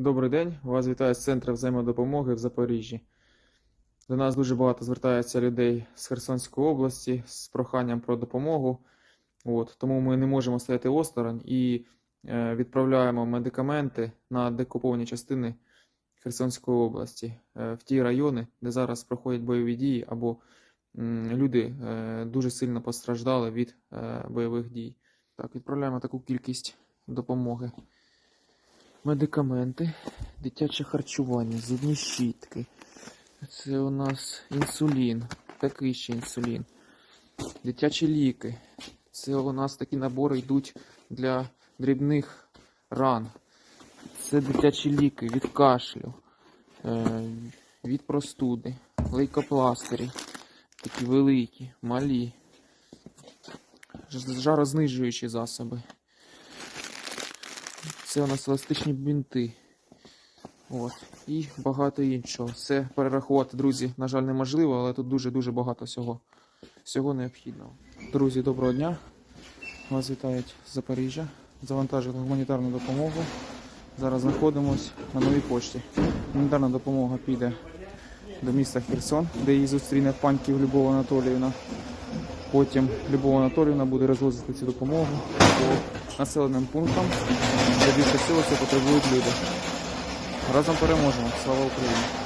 Добрий день, вас вітає з центру взаємодопомоги в Запоріжжі. До нас дуже багато звертається людей з Херсонської області з проханням про допомогу. От, тому ми не можемо стояти осторонь і е, відправляємо медикаменти на декуповані частини Херсонської області, е, в ті райони, де зараз проходять бойові дії, або м, люди е, дуже сильно постраждали від е, бойових дій. Так, відправляємо таку кількість допомоги медикаменти, дитяче харчування, зубні щітки. Це у нас інсулін, такий ще інсулін. Дитячі ліки. Це у нас такі набори йдуть для дрібних ран. Це дитячі ліки від кашлю, е, від простуди, лейкопластирі. Такі великі, малі. Жарознижуючі засоби. Це у нас еластичні бінти. От. І багато іншого. Все перерахувати, друзі, на жаль, неможливо, але тут дуже-дуже багато всього, всього необхідного. Друзі, доброго дня. Вас вітають з Запоріжжя. Завантажили гуманітарну допомогу. Зараз знаходимось на новій пошті. Гуманітарна допомога піде до міста Херсон, де її зустріне паньків Любов Анатоліївна. Потім Любов Анатоліївна буде розвозити цю допомогу по населеним пунктам, де більше сили це потребують люди. Разом переможемо. Слава Україні!